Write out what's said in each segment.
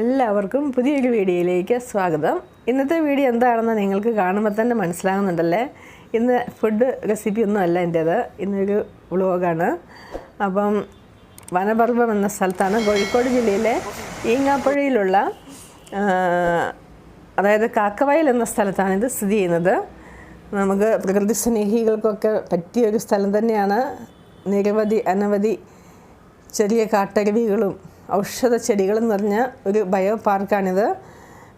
എല്ലാവർക്കും പുതിയൊരു വീഡിയോയിലേക്ക് സ്വാഗതം. ഇന്നത്തെ വീഡിയോ എന്താണെന്ന് നിങ്ങൾക്ക് കാണുമ്പോൾ തന്നെ മനസ്സിലാകുന്നുണ്ടല്ലേ? ഇന്ന് ഫുഡ് റെസിപ്പി ഒന്നും അല്ല എന്റേത് ഇന്നൊരു വ്ളോഗാണ് അപ്പം വനപർവം എന്ന സ്ഥലത്താണ് കോഴിക്കോട് ജില്ലയിലെ ഈങ്ങാപ്പുഴയിലുള്ള അതായത് കാക്കവയൽ എന്ന സ്ഥലത്താണ് ഇത് സ്ഥിതി ചെയ്യുന്നത്. നമുക്ക് പ്രകൃതി സ്നേഹികൾക്കൊക്കെ പറ്റിയ ഒരു സ്ഥലം തന്നെയാണ്. നിരവധി അനവധി ചെറിയ കാട്ടരുവികളും ഔഷധ ചെടികളും നിറഞ്ഞ ഒരു ബയോ പാർക്കാണിത്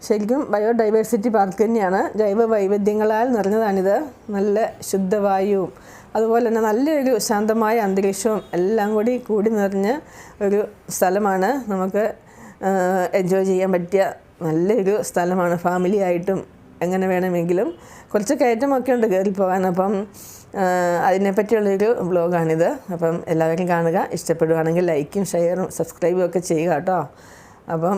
ശരിക്കും ബയോഡൈവേഴ്സിറ്റി പാർക്ക് തന്നെയാണ്. ജൈവ വൈവിധ്യങ്ങളാൽ നിറഞ്ഞതാണിത്. നല്ല ശുദ്ധവായുവും അതുപോലെ തന്നെ നല്ലൊരു ശാന്തമായ അന്തരീക്ഷവും എല്ലാം കൂടി കൂടി നിറഞ്ഞ ഒരു സ്ഥലമാണ്. നമുക്ക് എൻജോയ് ചെയ്യാൻ പറ്റിയ നല്ലൊരു സ്ഥലമാണ്. ഫാമിലി ആയിട്ടും എങ്ങനെ വേണമെങ്കിലും കുറച്ച് കയറ്റമൊക്കെ ഉണ്ട് കയറി പോകാൻ അപ്പം അതിനെപ്പറ്റിയുള്ളൊരു വ്ലോഗാണിത്. അപ്പം എല്ലാവരും കാണുക. ഇഷ്ടപ്പെടുകയാണെങ്കിൽ ലൈക്കും ഷെയറും സബ്സ്ക്രൈബും ഒക്കെ ചെയ്യുക കേട്ടോ. അപ്പം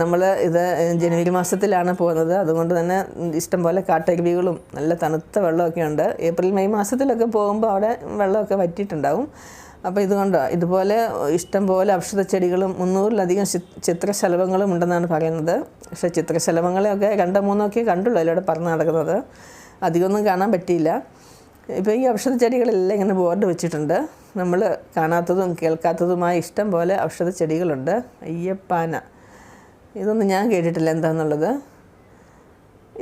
നമ്മൾ ഇത് ജനുവരി മാസത്തിലാണ് പോകുന്നത്. അതുകൊണ്ട് തന്നെ ഇഷ്ടംപോലെ കാട്ടരുവികളും നല്ല തണുത്ത വെള്ളമൊക്കെ ഉണ്ട്. ഏപ്രിൽ മെയ് മാസത്തിലൊക്കെ പോകുമ്പോൾ അവിടെ വെള്ളമൊക്കെ വറ്റിയിട്ടുണ്ടാവും. അപ്പോൾ ഇതുകൊണ്ട് ഇതുപോലെ ഇഷ്ടംപോലെ ഔഷധ ചെടികളും മുന്നൂറിലധികം ചിത്രശലഭങ്ങളും ഉണ്ടെന്നാണ് പറയുന്നത്. പക്ഷേ ചിത്രശലഭങ്ങളെയൊക്കെ രണ്ടോ മൂന്നോ ഒക്കെ കണ്ടുള്ളൂ അതിലൂടെ പറന്ന് നടക്കുന്നത്. അധികമൊന്നും കാണാൻ പറ്റിയില്ല. ഇപ്പോൾ ഈ ഔഷധ ചെടികളെല്ലാം ഇങ്ങനെ ബോർഡ് വെച്ചിട്ടുണ്ട്. നമ്മൾ കാണാത്തതും കേൾക്കാത്തതുമായ ഇഷ്ടം പോലെ ഔഷധ ചെടികളുണ്ട് അയ്യപ്പാന. ഇതൊന്നും ഞാൻ കേട്ടിട്ടില്ല എന്താണെന്നുള്ളത്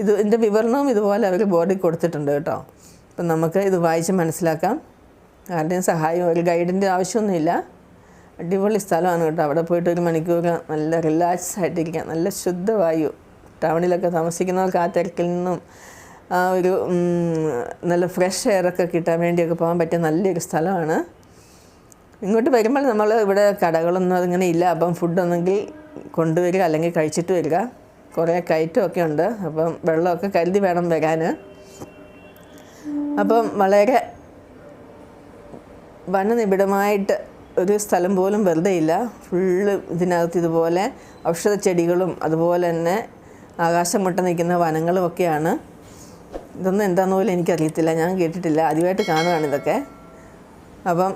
ഇത് ഇതിന്റെ വിവരണവും ഇതുപോലെ അവർ ബോർഡിൽ കൊടുത്തിട്ടുണ്ട് കേട്ടോ. അപ്പം നമുക്ക് ഇത് വായിച്ച് മനസ്സിലാക്കാം. ആരുടെയും സഹായം ഒരു ഗൈഡിന്റെ ആവശ്യമൊന്നുമില്ല. അടിപൊളി സ്ഥലമാണ് കേട്ടോ. അവിടെ പോയിട്ട് ഒരു മണിക്കൂർ നല്ല റിലാക്സ് ആയിട്ടിരിക്കാം. നല്ല ശുദ്ധവായു. ടൗണിലൊക്കെ താമസിക്കുന്നവർക്ക് ആ തിരക്കിൽ നിന്നും ആ ഒരു നല്ല ഫ്രഷ് എയറൊക്കെ കിട്ടാൻ വേണ്ടിയൊക്കെ പോകാൻ പറ്റിയ നല്ലൊരു സ്ഥലമാണ്. ഇങ്ങോട്ട് വരുമ്പോൾ നമ്മൾ ഇവിടെ കടകളൊന്നും അതിങ്ങനെ ഇല്ല. അപ്പം ഫുഡ് ഒന്നെങ്കിൽ കൊണ്ടുവരിക അല്ലെങ്കിൽ കഴിച്ചിട്ട് വരിക. കുറേ കയറ്റമൊക്കെ ഉണ്ട്. അപ്പം വെള്ളമൊക്കെ കരുതി വേണം വരാൻ. അപ്പം വളരെ വനനിബിഡമായിട്ട് ഒരു സ്ഥലം പോലും വെറുതെ ഇല്ല. ഫുള്ള് ഇതിനകത്ത് ഇതുപോലെ ഔഷധ ചെടികളും അതുപോലെ തന്നെ ആകാശം മുട്ട നിൽക്കുന്ന വനങ്ങളും ഒക്കെയാണ്. ഇതൊന്നും എന്താണെന്ന് പോലും എനിക്കറിയത്തില്ല. ഞാൻ കേട്ടിട്ടില്ല. ആദ്യമായിട്ട് കാണുകയാണ് ഇതൊക്കെ. അപ്പം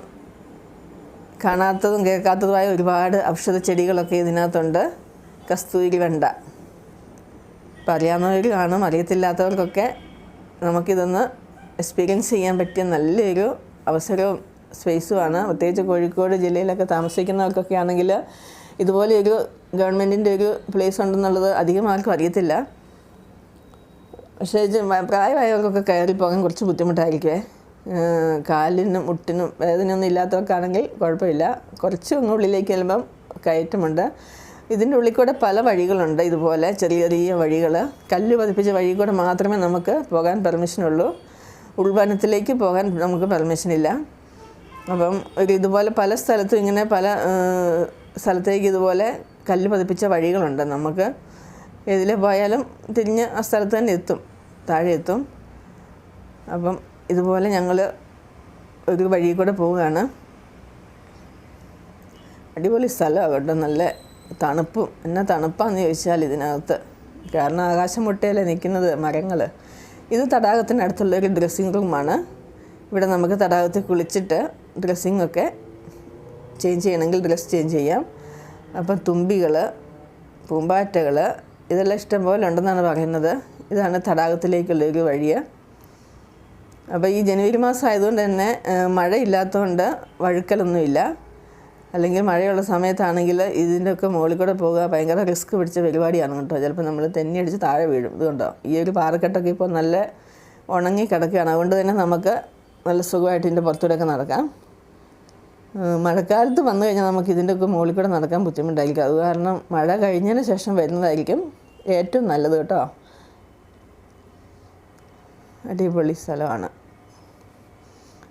കാണാത്തതും കേൾക്കാത്തതുമായ ഒരുപാട് ഔഷധ ചെടികളൊക്കെ ഇതിനകത്തുണ്ട്. കസ്തൂരി വെണ്ട. അപ്പം അറിയാവുന്നവർ കാണും. അറിയത്തില്ലാത്തവർക്കൊക്കെ നമുക്കിതൊന്ന് എക്സ്പീരിയൻസ് ചെയ്യാൻ പറ്റിയ നല്ലൊരു അവസരവും സ്പേസുമാണ്. പ്രത്യേകിച്ച് കോഴിക്കോട് ജില്ലയിലൊക്കെ താമസിക്കുന്നവർക്കൊക്കെ ആണെങ്കിൽ ഇതുപോലെ ഒരു ഗവൺമെന്റിന്റെ ഒരു പ്ലേസ് ഉണ്ടെന്നുള്ളത് അധികം ആർക്കും അറിയത്തില്ല. പക്ഷേ പ്രായമായവർക്കൊക്കെ കയറി പോകാൻ കുറച്ച് ബുദ്ധിമുട്ടായിരിക്കുമേ കാലിനും മുട്ടിനും വേദനയൊന്നും ഇല്ലാത്തവർക്കാണെങ്കിൽ കുഴപ്പമില്ല. കുറച്ച് ഒന്ന് ഉള്ളിലേക്ക് ചെല്ലുമ്പം കയറ്റമുണ്ട്. ഇതിന്റെ ഉള്ളിൽ കൂടെ പല വഴികളുണ്ട് ഇതുപോലെ ചെറിയ ചെറിയ വഴികൾ. കല്ല് പതിപ്പിച്ച വഴി കൂടെ മാത്രമേ നമുക്ക് പോകാൻ പെർമിഷനുള്ളൂ ഉൾവനത്തിലേക്ക് പോകാൻ നമുക്ക് പെർമിഷൻ ഇല്ല. അപ്പം ഒരു ഇതുപോലെ പല സ്ഥലത്തും ഇങ്ങനെ പല സ്ഥലത്തേക്ക് ഇതുപോലെ കല്ല് പതിപ്പിച്ച വഴികളുണ്ട് നമുക്ക്. ഏതിലെ പോയാലും തിരിഞ്ഞ് ആ സ്ഥലത്ത് തന്നെ എത്തും. താഴെ എത്തും. അപ്പം ഇതുപോലെ ഞങ്ങൾ ഒരു വഴി കൂടെ പോവുകയാണ്. അടിപൊളി സ്ഥലമാണ് കേട്ടോ. നല്ല തണുപ്പും. എന്നാ തണുപ്പാന്ന് ചോദിച്ചാൽ ഇതിനകത്ത്. കാരണം ആകാശം മുട്ടയിലെ നിൽക്കുന്നത് മരങ്ങൾ ഇത് തടാകത്തിനടുത്തുള്ള ഒരു ഡ്രസ്സിങ് റൂമാണ് ഇവിടെ നമുക്ക് തടാകത്തിൽ കുളിച്ചിട്ട് ഡ്രസ്സിങ് ഒക്കെ ചേഞ്ച് ചെയ്യണമെങ്കിൽ ഡ്രസ്സ് ചേഞ്ച് ചെയ്യാം. അപ്പം തുമ്പികൾ പൂമ്പാറ്റകൾ ഇതെല്ലാം ഇഷ്ടം പോലെ ഉണ്ടെന്നാണ് പറയുന്നത്. ഇതാണ് തടാകത്തിലേക്കുള്ള ഒരു വഴി അപ്പോൾ ഈ ജനുവരി മാസം ആയതുകൊണ്ട് തന്നെ മഴയില്ലാത്തതുകൊണ്ട് വഴുക്കലൊന്നുമില്ല. അല്ലെങ്കിൽ മഴയുള്ള സമയത്താണെങ്കിൽ ഇതിന്റെ ഒക്കെ മുകളിൽ കൂടെ പോകുക ഭയങ്കര റിസ്ക് പിടിച്ച പരിപാടിയാണ് കേട്ടോ. ചിലപ്പോൾ നമ്മൾ തെന്നി അടിച്ച് താഴെ വീഴും. ഇതുകൊണ്ടോ? ഈ ഒരു പാറക്കെട്ടൊക്കെ ഇപ്പോൾ നല്ല ഉണങ്ങി കിടക്കുകയാണ്. അതുകൊണ്ട് തന്നെ നമുക്ക് നല്ല സുഖമായിട്ട് ഇതിന്റെ പുറത്തൂടെയൊക്കെ നടക്കാം. മഴക്കാലത്ത് വന്നു കഴിഞ്ഞാൽ നമുക്ക് ഇതിന്റെ ഒക്കെ മുകളിൽ കൂടെ നടക്കാൻ ബുദ്ധിമുട്ടായിരിക്കും. അത് കാരണം മഴ കഴിഞ്ഞതിന് ശേഷം വരുന്നതായിരിക്കും. ഏറ്റവും നല്ലത് കേട്ടോ. അടിപൊളി സ്ഥലമാണ്.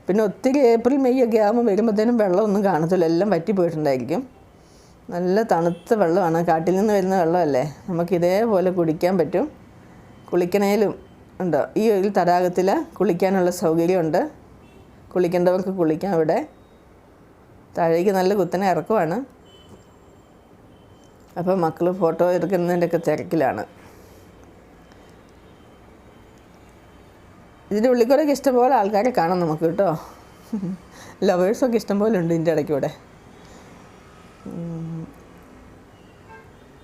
പിന്നെ ഒത്തിരി ഏപ്രിൽ മെയ് ഒക്കെ ആകുമ്പോൾ വരുമ്പോഴത്തേനും വെള്ളമൊന്നും കാണത്തില്ല. എല്ലാം വറ്റി പോയിട്ടുണ്ടായിരിക്കും. നല്ല തണുത്ത വെള്ളമാണ്. കാട്ടിൽ നിന്ന് വരുന്ന വെള്ളമല്ലേ? നമുക്ക് ഇതേപോലെ കുടിക്കാൻ പറ്റും. കുളിക്കണേലും ഉണ്ടോ? ഈ ഒരു തടാകത്തിൽ കുളിക്കാനുള്ള സൗകര്യമുണ്ട്. കുളിക്കേണ്ടവർക്ക് കുളിക്കാം ഇവിടെ. താഴേക്ക് നല്ല കുത്തനെ ഇറക്കമാണ്. അപ്പോൾ മക്കൾ ഫോട്ടോ എടുക്കുന്നതിന്റെയൊക്കെ തിരക്കിലാണ്. ഇതിന്റെ ഉള്ളിൽ കൂടെയൊക്കെ ഇഷ്ടംപോലെ ആൾക്കാരെ കാണാം നമുക്ക് കേട്ടോ. ലവേഴ്സൊക്കെ ഇഷ്ടംപോലെ ഉണ്ട് ഇതിന്റെ ഇടയ്ക്കൂടെ.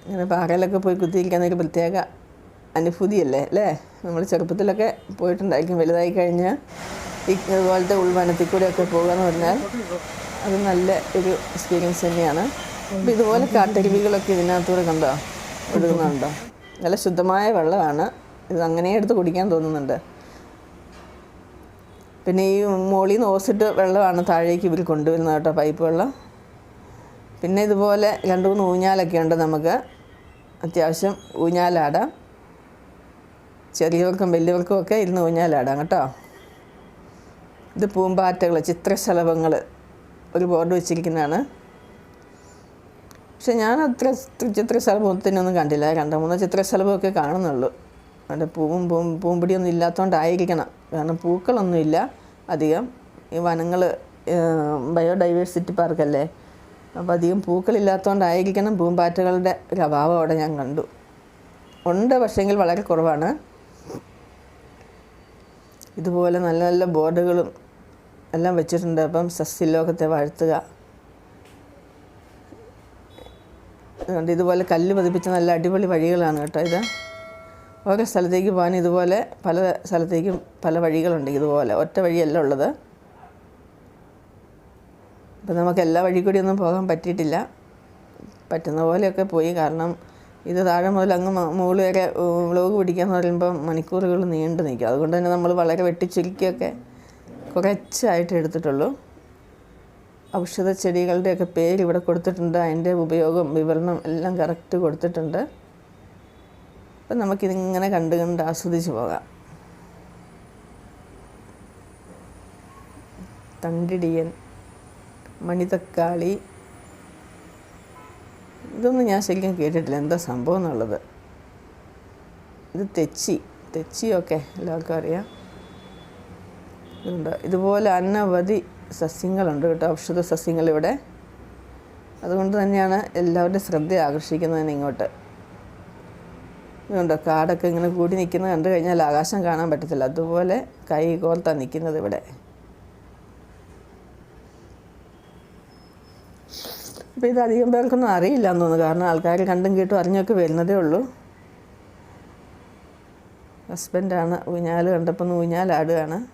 ഇങ്ങനെ പാറയിലൊക്കെ പോയി കുത്തിയിരിക്കാൻ ഒരു പ്രത്യേക അനുഭൂതിയല്ലേ അല്ലേ? നമ്മൾ ചെറുപ്പത്തിലൊക്കെ പോയിട്ടുണ്ടായിരിക്കും വലുതായി കഴിഞ്ഞാൽ ഇതുപോലത്തെ ഉൾവനത്തിൽ കൂടെയൊക്കെ പോകുക എന്ന് പറഞ്ഞാൽ അത് നല്ല ഒരു എക്സ്പീരിയൻസ് തന്നെയാണ്. ഇതുപോലെ കാട്ടരുവികളൊക്കെ ഇതിനകത്തൂടെ കണ്ടോ? ഒഴുകുന്നുണ്ടോ? നല്ല ശുദ്ധമായ വെള്ളമാണ്. ഇത് അങ്ങനെ എടുത്ത് കുടിക്കാൻ തോന്നുന്നുണ്ട്. പിന്നെ ഈ മോളിൽ നിന്ന് ഓസിട്ട് വെള്ളമാണ് താഴേക്ക് ഇവർ കൊണ്ടുവരുന്നത് കേട്ടോ പൈപ്പ് വെള്ളം. പിന്നെ ഇതുപോലെ രണ്ട് മൂന്ന് ഊഞ്ഞാലൊക്കെ ഉണ്ട് നമുക്ക്. അത്യാവശ്യം ഊഞ്ഞാലാടാം. ചെറിയവർക്കും വലിയവർക്കും ഒക്കെ ഇരുന്ന് ഊഞ്ഞാലാടാം കേട്ടോ. ഇത് പൂമ്പാറ്റകൾ ചിത്രശലഭങ്ങൾ ഒരു ബോർഡ് വെച്ചിരിക്കുന്നതാണ്. പക്ഷെ ഞാൻ അത്ര ചിത്രശലഭത്തിനൊന്നും കണ്ടില്ല. രണ്ടോ മൂന്നോ ചിത്രശലഭമൊക്കെ കാണുന്നുള്ളൂ. അവിടെ പൂവും പൂവും പൂമ്പിടിയൊന്നും ഇല്ലാത്തതുകൊണ്ടായിരിക്കണം കാരണം പൂക്കളൊന്നുമില്ല അധികം. ഈ വനങ്ങൾ ബയോഡൈവേഴ്സിറ്റി പാർക്കല്ലേ? അപ്പോൾ അധികം പൂക്കളില്ലാത്തതുകൊണ്ടായിരിക്കണം പൂമ്പാറ്റകളുടെ ഒരു അഭാവം അവിടെ ഞാൻ കണ്ടു. ഉണ്ട് പക്ഷേങ്കിൽ വളരെ കുറവാണ്. ഇതുപോലെ നല്ല നല്ല ബോർഡുകളും എല്ലാം വെച്ചിട്ടുണ്ട്. അപ്പം സസ്യലോകത്തെ വാഴ്ത്തുക. അതുകൊണ്ട് ഇതുപോലെ കല്ല് പതിപ്പിച്ച നല്ല അടിപൊളി വഴികളാണ് കേട്ടോ ഇത്. ഓരോ സ്ഥലത്തേക്ക് പോകാൻ ഇതുപോലെ പല സ്ഥലത്തേക്കും പല വഴികളുണ്ട് ഇതുപോലെ. ഒറ്റ വഴിയല്ല ഉള്ളത്. അപ്പം നമുക്ക് എല്ലാ വഴി കൂടി ഒന്നും പോകാൻ പറ്റിയിട്ടില്ല. പറ്റുന്ന പോലെയൊക്കെ പോയി. കാരണം ഇത് താഴെ മുതൽ അങ്ങ് മുകളിൽ വരെ വ്ളോഗ് പിടിക്കാന്ന് പറയുമ്പോൾ മണിക്കൂറുകൾ നീണ്ടു നിൽക്കും. അതുകൊണ്ട് തന്നെ നമ്മൾ വളരെ വെട്ടിച്ചുരുക്കിയൊക്കെ കുറച്ചായിട്ട് എടുത്തിട്ടുള്ളൂ. ഔഷധ ചെടികളുടെയൊക്കെ പേര് ഇവിടെ കൊടുത്തിട്ടുണ്ട്. അതിന്റെ ഉപയോഗം വിവരണം എല്ലാം കറക്റ്റ് കൊടുത്തിട്ടുണ്ട്. അപ്പം നമുക്കിതിങ്ങനെ കണ്ട് കണ്ട് ആസ്വദിച്ച് പോകാം. തണ്ടിടിയൻ മണിതക്കാളി. ഇതൊന്നും ഞാൻ ശരിക്കും കേട്ടിട്ടില്ല. എന്താ സംഭവം എന്നുള്ളത്? ഇത് തെച്ചി. തെച്ചിയൊക്കെ എല്ലാവർക്കും അറിയാം. ഇതുണ്ട്? ഇതുപോലെ അനവധി സസ്യങ്ങളുണ്ട് കേട്ടോ. ഔഷധ സസ്യങ്ങൾ ഇവിടെ അതുകൊണ്ട് തന്നെയാണ് എല്ലാവരുടെയും ശ്രദ്ധ ആകർഷിക്കുന്നതിന് ഇങ്ങോട്ട്. ഇതുണ്ടോ? കാടൊക്കെ ഇങ്ങനെ കൂടി നിൽക്കുന്നത് കണ്ടു കഴിഞ്ഞാൽ ആകാശം കാണാൻ പറ്റത്തില്ല. അതുപോലെ കൈ കോർത്താണ് നിൽക്കുന്നത് ഇവിടെ. അപ്പോൾ ഇത് അധികം പേർക്കൊന്നും അറിയില്ല എന്ന് തോന്നുന്നു. കാരണം ആൾക്കാർ കണ്ടും കേട്ടും അറിഞ്ഞൊക്കെ വരുന്നതേ ഉള്ളൂ. ഹസ്ബൻഡാണ് ഊഞ്ഞാൽ കണ്ടപ്പോൾ ഊഞ്ഞാലാടുകയാണ്.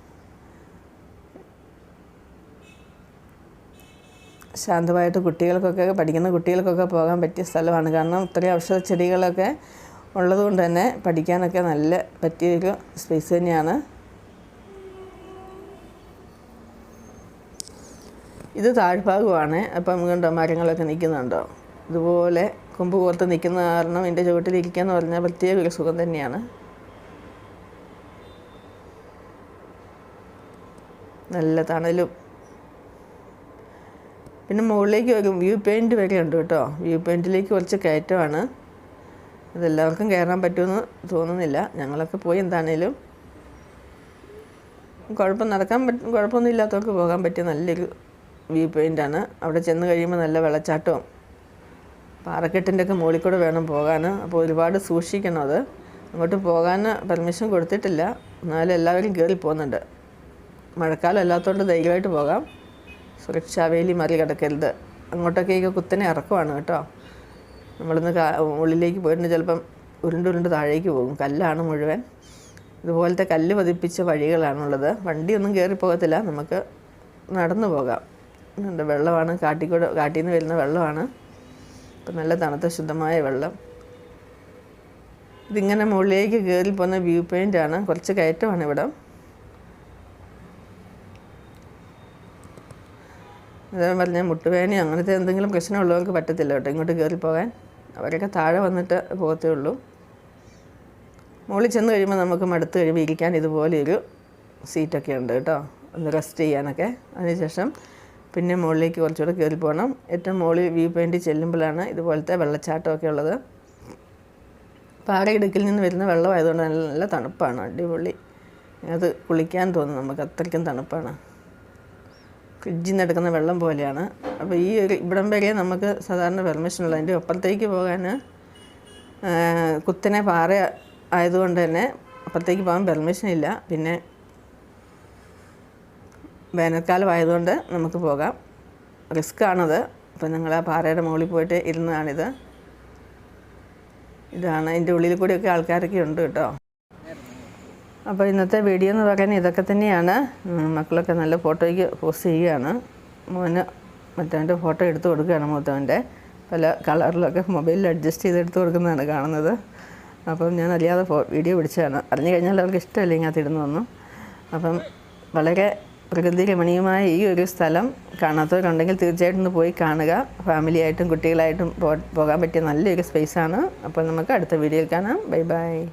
ശാന്തമായിട്ട് കുട്ടികൾക്കൊക്കെ പഠിക്കുന്ന കുട്ടികൾക്കൊക്കെ പോകാൻ പറ്റിയ സ്ഥലമാണ്. കാരണം ഇത്രയും ഔഷധ ചെടികളൊക്കെ ഉള്ളതുകൊണ്ട് തന്നെ പഠിക്കാനൊക്കെ നല്ല പറ്റിയൊരു സ്പേസ് തന്നെയാണ്. ഇത് താഴ്ഭാഗമാണ്. അപ്പം കണ്ടോ മരങ്ങളൊക്കെ നിൽക്കുന്നുണ്ടോ? ഇതുപോലെ കൊമ്പ് കോർത്ത് നിൽക്കുന്ന കാരണം എന്റെ ചുവട്ടിലിരിക്കുക എന്ന് പറഞ്ഞാൽ പ്രത്യേക ഒരു സുഖം തന്നെയാണ്. നല്ല തണലും പിന്നെ മുകളിലേക്ക് വരും വ്യൂ പോയിന്റ് വരെ ഉണ്ട് കേട്ടോ. വ്യൂ പോയിന്റിലേക്ക് കുറച്ച് കയറ്റമാണ്. അതെല്ലാവർക്കും കയറാൻ പറ്റുമെന്ന് തോന്നുന്നില്ല. ഞങ്ങളൊക്കെ പോയി എന്താണേലും കുഴപ്പം നടക്കാൻ പറ്റും കുഴപ്പമൊന്നും ഇല്ലാത്തവർക്ക് പോകാൻ പറ്റിയ നല്ലൊരു വ്യൂ പോയിന്റാണ് അവിടെ ചെന്ന് കഴിയുമ്പോൾ നല്ല വെള്ളച്ചാട്ടവും പാറക്കെട്ടിന്റെ ഒക്കെ മുകളിൽ കൂടെ വേണം പോകാൻ അപ്പോൾ ഒരുപാട് സൂക്ഷിക്കണം അത്. അങ്ങോട്ട് പോകാൻ പെർമിഷൻ കൊടുത്തിട്ടില്ല. എന്നാലും എല്ലാവരും കയറി പോകുന്നുണ്ട്. മഴക്കാലം അല്ലാത്തതുകൊണ്ട് ധൈര്യമായിട്ട് പോകാം. സുരക്ഷാവേലി മറികടക്കരുത് അങ്ങോട്ടൊക്കെ കുത്തനെ ഇറക്കുവാണ് കേട്ടോ. നമ്മളിന്ന് ഉള്ളിലേക്ക് പോയിട്ട് ചിലപ്പം ഉരുണ്ടുരുണ്ട് ഉരുണ്ട് താഴേക്ക് പോകും. കല്ലാണ് മുഴുവൻ. ഇതുപോലത്തെ കല്ല് പതിപ്പിച്ച വഴികളാണുള്ളത്. വണ്ടിയൊന്നും കയറി പോകത്തില്ല നമുക്ക് നടന്നു പോകാം. വെള്ളമാണ്. കാട്ടിക്കൂടെ കാട്ടിൽ നിന്ന് വരുന്ന വെള്ളമാണ്. ഇപ്പം നല്ല തണുത്ത ശുദ്ധമായ വെള്ളം. ഇതിങ്ങനെ മുകളിലേക്ക് കയറി പോകുന്ന വ്യൂ ആണ് കുറച്ച് കയറ്റമാണ് ഇവിടെ. പറഞ്ഞാൽ മുട്ടുവേദന അങ്ങനത്തെ എന്തെങ്കിലും പ്രശ്നമുള്ളവർക്ക് പറ്റത്തില്ല കേട്ടോ ഇങ്ങോട്ട് കയറി പോകാൻ. അവരൊക്കെ താഴെ വന്നിട്ട് പോകത്തേ ഉള്ളൂ. മുകളിൽ ചെന്ന് കഴിയുമ്പോൾ നമുക്ക് മടുത്ത് കഴിയുമ്പോൾ ഇരിക്കാൻ ഇതുപോലെയൊരു സീറ്റൊക്കെ ഉണ്ട് കേട്ടോ. ഒന്ന് റെസ്റ്റ് ചെയ്യാനൊക്കെ. അതിനുശേഷം പിന്നെ മുകളിലേക്ക് കുറച്ചുകൂടെ കയറി പോകണം. ഏറ്റവും മുകളിൽ വ്യൂ പോയിന്റ് ചെല്ലുമ്പോഴാണ് ഇതുപോലത്തെ വെള്ളച്ചാട്ടമൊക്കെ ഉള്ളത്. പാറയിടുക്കിൽ നിന്ന് വരുന്ന വെള്ളമായതുകൊണ്ട് നല്ല തണുപ്പാണ്. അടിപൊളി. അത് കുളിക്കാൻ തോന്നും നമുക്ക്. അത്രയ്ക്കും തണുപ്പാണ്. ഫ്രിഡ്ജിൽ നിന്ന് എടുക്കുന്ന വെള്ളം പോലെയാണ്. അപ്പോൾ ഈ ഒരു ഇവിടം വരെ നമുക്ക് സാധാരണ പെർമിഷൻ ഉള്ള അതിന്റെ അപ്പുറത്തേക്ക് പോകാൻ കുത്തനെ പാറ ആയതുകൊണ്ട് തന്നെ അപ്പുറത്തേക്ക് പോകാൻ പെർമിഷൻ ഇല്ല. പിന്നെ വേനൽക്കാലം ആയതുകൊണ്ട് നമുക്ക് പോകാം. റിസ്ക് ആണത്. അപ്പോൾ നിങ്ങൾ ആ പാറയുടെ മുകളിൽ പോയിട്ട് ഇരുന്നതാണിത്. ഇതാണ്. അതിന്റെ ഉള്ളിൽ കൂടിയൊക്കെ ആൾക്കാരൊക്കെ ഉണ്ട് കേട്ടോ. അപ്പോൾ ഇന്നത്തെ വീഡിയോ എന്ന് പറയുന്നത് ഇതൊക്കെ തന്നെയാണ്. മക്കളൊക്കെ നല്ല ഫോട്ടോയ്ക്ക് പോസ്റ്റ് ചെയ്യുകയാണ്. മോന് മറ്റവന്റെ ഫോട്ടോ എടുത്തു കൊടുക്കുകയാണ് മൂത്തവന്റെ. പല കളറിലൊക്കെ മൊബൈലിൽ അഡ്ജസ്റ്റ് ചെയ്ത് എടുത്തു കൊടുക്കുന്നതാണ് കാണുന്നത്. അപ്പം ഞാൻ അറിയാതെ വീഡിയോ പിടിച്ചതാണ്. അറിഞ്ഞു കഴിഞ്ഞാൽ അവർക്ക് ഇഷ്ടമല്ല ഇടുന്നു വന്നു അപ്പം വളരെ പ്രകൃതി രമണീയമായ ഈ ഒരു സ്ഥലം കാണാത്തവരുണ്ടെങ്കിൽ തീർച്ചയായിട്ടും ഒന്ന് പോയി കാണുക. ഫാമിലിയായിട്ടും കുട്ടികളായിട്ടും പോകാൻ പറ്റിയ നല്ലൊരു സ്പേസാണ് അപ്പോൾ നമുക്ക് അടുത്ത വീഡിയോയിൽ കാണാം. Bye bye